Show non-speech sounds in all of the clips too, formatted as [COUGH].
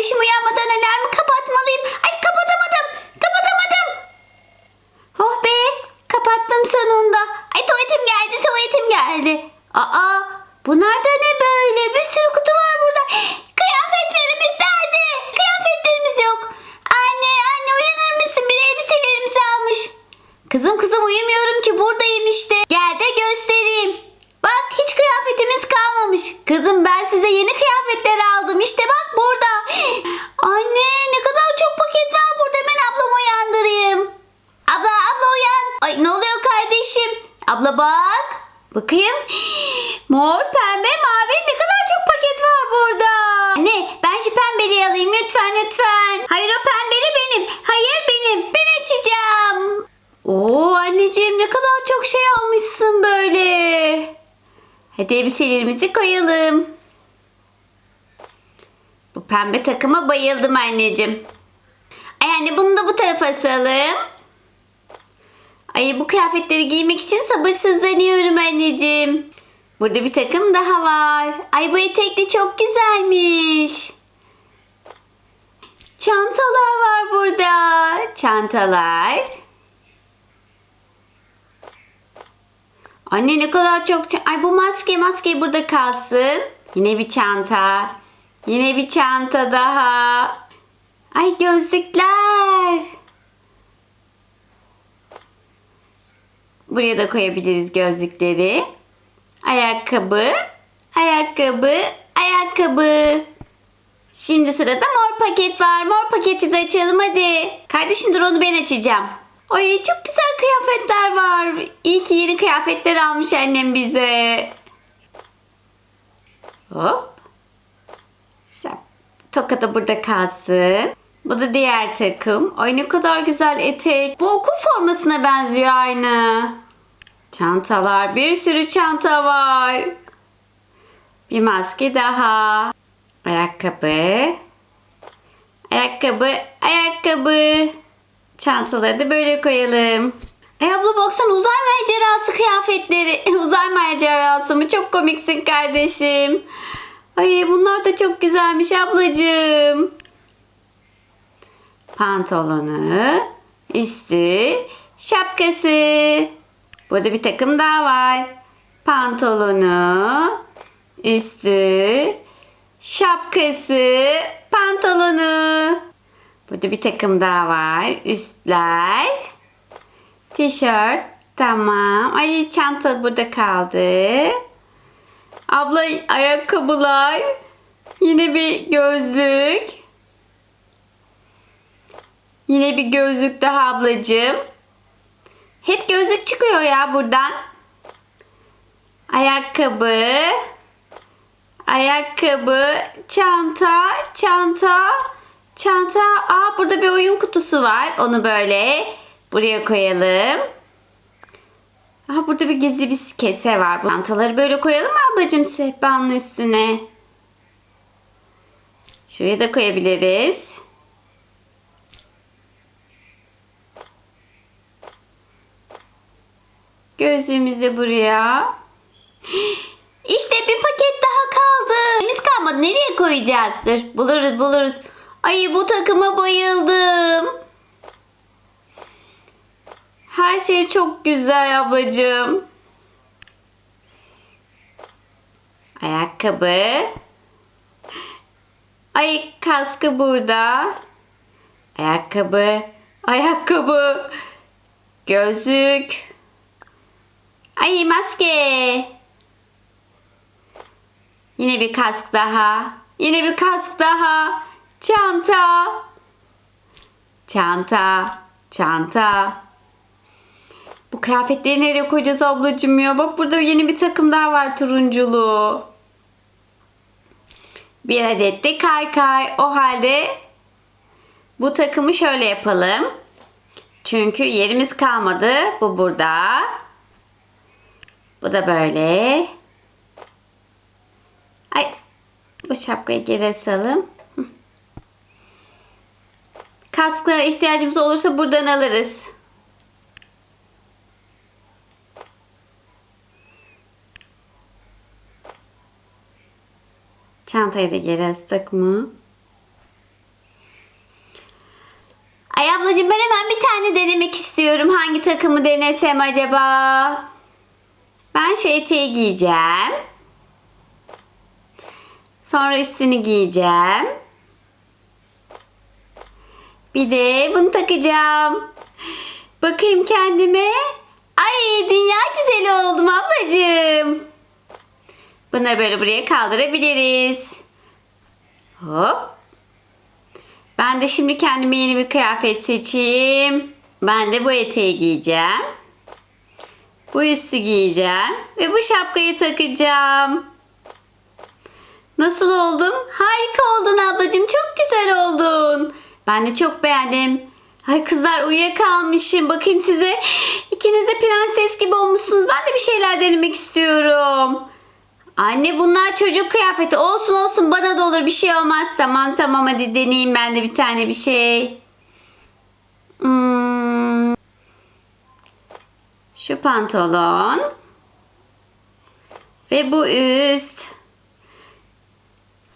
kardeşim uyanmadan alarmı kapatmalıyım. Ay kapatamadım. Kapatamadım. Oh be kapattım sonunda. Ay tuvaletim geldi tuvaletim geldi. Aa bunlar da ne böyle? Bir sürü kutu var burada. Kıyafetlerimiz nerede? Kıyafetlerimiz yok. Anne anne uyanır mısın? Bir elbiselerimizi almış. Kızım kızım uyumuyorum ki buradayım işte. Gel de göstereyim. Bak hiç kıyafetimiz kalmamış. Kızım ben size yeni kıyafetler aldım. İşte bak burada. Anne ne kadar çok paket var burada. Hemen ablamı uyandırayım. Abla abla uyan. Ay ne oluyor kardeşim? Abla bak. Bakayım. Mor, pembe, mavi ne kadar çok paket var burada. Anne ben şu pembeliği alayım lütfen lütfen. Hayır o pembeli benim. Hayır benim. Ben açacağım. Oo anneciğim ne kadar çok şey almışsın böyle. Hadi elbiselerimizi koyalım. Bu pembe takıma bayıldım anneciğim. Ay anne bunu da bu tarafa asalım. Ay bu kıyafetleri giymek için sabırsızlanıyorum anneciğim. Burada bir takım daha var. Ay bu etek de çok güzelmiş. Çantalar var burada. Çantalar. Anne ne kadar çok... Ay bu maske maske burada kalsın. Yine bir çanta. Yine bir çanta daha. Ay gözlükler. Buraya da koyabiliriz gözlükleri. Ayakkabı, ayakkabı, ayakkabı. Şimdi sırada mor paket var. Mor paketi de açalım hadi. Kardeşim dur onu ben açacağım. Ay çok güzel kıyafetler var. İyi ki yeni kıyafetler almış annem bize. Hop. Sen- Toka da burada kalsın. Bu da diğer takım. Ay ne kadar güzel etek. Bu okul formasına benziyor aynı. Çantalar. Bir sürü çanta var. Bir maske daha. Ayakkabı. Ayakkabı. Ayakkabı. Çantaları da böyle koyalım. E abla baksana uzay macerası kıyafetleri. [LAUGHS] uzay macerası mı? Çok komiksin kardeşim. Ay bunlar da çok güzelmiş ablacığım. Pantolonu, üstü, şapkası. Burada bir takım daha var. Pantolonu, üstü, şapkası, pantolonu. Burada bir takım daha var. Üstler, tişört. Tamam. Ay çanta burada kaldı. Abla ayakkabılar. Yine bir gözlük. Yine bir gözlük daha ablacığım. Hep gözlük çıkıyor ya buradan. Ayakkabı. Ayakkabı, çanta, çanta, çanta. Aa burada bir oyun kutusu var. Onu böyle buraya koyalım. Aa burada bir gizli bir kese var. Bu çantaları böyle koyalım ablacığım sehpanın üstüne? Şuraya da koyabiliriz. Gözlüğümüzü buraya. İşte bir paket daha kaldı. Biz kalmadı. Nereye koyacağız? Dur buluruz buluruz. Ay bu takıma bayıldım. Her şey çok güzel ablacığım. Ayakkabı. Ay kaskı burada. Ayakkabı. Ayakkabı. Gözlük. Ay maske. Yine bir kask daha. Yine bir kask daha. Çanta. Çanta. Çanta. Bu kıyafetleri nereye koyacağız ablacığım ya? Bak burada yeni bir takım daha var turunculu. Bir adet de kaykay. O halde bu takımı şöyle yapalım. Çünkü yerimiz kalmadı. Bu burada. Bu da böyle. Ay bu şapkayı geri asalım. Kaskla ihtiyacımız olursa buradan alırız. Çantayı da geri astık mı? Ay ablacığım ben hemen bir tane denemek istiyorum. Hangi takımı denesem acaba? Ben şu eteği giyeceğim. Sonra üstünü giyeceğim. Bir de bunu takacağım. Bakayım kendime. Ay dünya güzeli oldum ablacığım. Bunları böyle buraya kaldırabiliriz. Hop. Ben de şimdi kendime yeni bir kıyafet seçeyim. Ben de bu eteği giyeceğim. Bu üstü giyeceğim. Ve bu şapkayı takacağım. Nasıl oldum? Harika oldun ablacığım. Çok güzel oldun. Ben de çok beğendim. Ay kızlar uyuyakalmışım. Bakayım size. İkiniz de prenses gibi olmuşsunuz. Ben de bir şeyler denemek istiyorum. Anne bunlar çocuk kıyafeti. Olsun olsun bana da olur bir şey olmaz. Tamam tamam hadi deneyeyim ben de bir tane bir şey. Şu pantolon. Ve bu üst.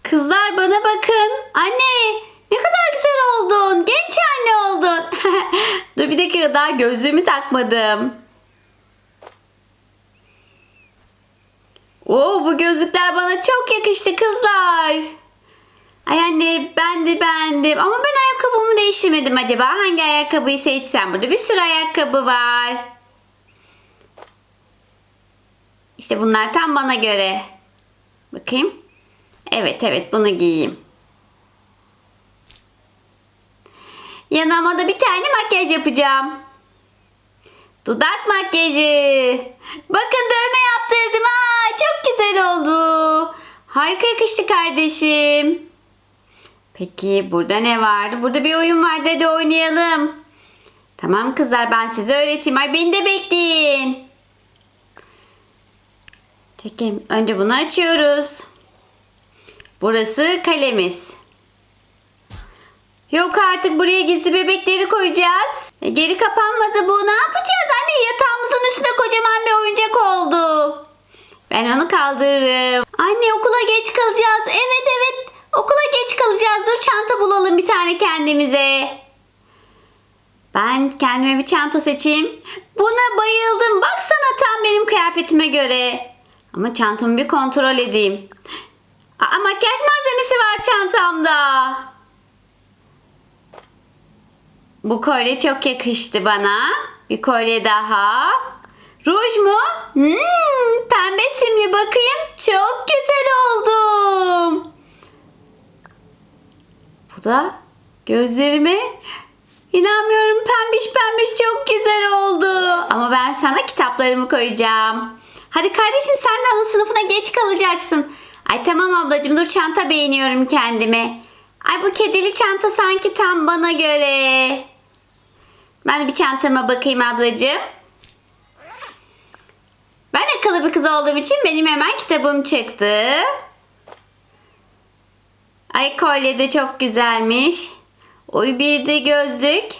Kızlar bana bakın. Anne ne kadar güzel oldun. Genç anne oldun. [LAUGHS] Dur bir dakika daha gözlüğümü takmadım. Oo bu gözlükler bana çok yakıştı kızlar. Ay anne ben de beğendim ama ben ayakkabımı değiştirmedim acaba. Hangi ayakkabıyı seçsem? Burada bir sürü ayakkabı var. İşte bunlar tam bana göre. Bakayım. Evet evet bunu giyeyim. Yanıma da bir tane makyaj yapacağım. Dudak makyajı. Bakın dövme yaptırdım. Aa, çok güzel oldu. Harika yakıştı kardeşim. Peki burada ne vardı? Burada bir oyun vardı. Hadi oynayalım. Tamam kızlar ben size öğreteyim. Ay beni de bekleyin. Çekelim. Önce bunu açıyoruz. Burası kalemiz. Yok artık buraya gizli bebekleri koyacağız. E, geri kapanmadı bu. Ne yapacağız anne? Yatağımızın üstünde kocaman bir oyuncak oldu. Ben onu kaldırırım. Anne okula geç kalacağız. Evet evet. Okula geç kalacağız. Dur çanta bulalım bir tane kendimize. Ben kendime bir çanta seçeyim. Buna bayıldım. Baksana tam benim kıyafetime göre. Ama çantamı bir kontrol edeyim. Aa, makyaj malzemesi var çantamda. Bu kolye çok yakıştı bana. Bir kolye daha. Ruj mu? Hmm, pembe simli bakayım. Çok güzel oldum. Bu da gözlerime inanmıyorum pembiş pembiş çok güzel oldu. Ama ben sana kitaplarımı koyacağım. Hadi kardeşim sen de ana sınıfına geç kalacaksın. Ay tamam ablacığım dur çanta beğeniyorum kendime. Ay bu kedili çanta sanki tam bana göre. Ben de bir çantama bakayım ablacığım. Ben akıllı bir kız olduğum için benim hemen kitabım çıktı. Ay kolye de çok güzelmiş. Oy bir de gözlük.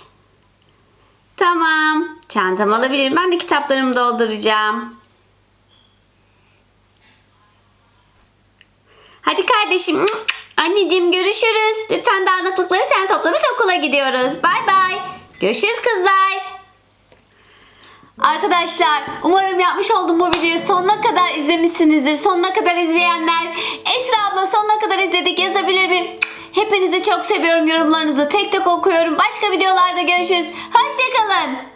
Tamam. Çantamı alabilirim. Ben de kitaplarımı dolduracağım. Hadi kardeşim. Anneciğim görüşürüz. Lütfen dağınıklıkları sen topla biz okula gidiyoruz. Bay bay. Görüşürüz kızlar. Arkadaşlar umarım yapmış olduğum bu videoyu sonuna kadar izlemişsinizdir. Sonuna kadar izleyenler Esra abla sonuna kadar izledik yazabilir mi? Hepinizi çok seviyorum yorumlarınızı tek tek okuyorum. Başka videolarda görüşürüz. Hoşçakalın.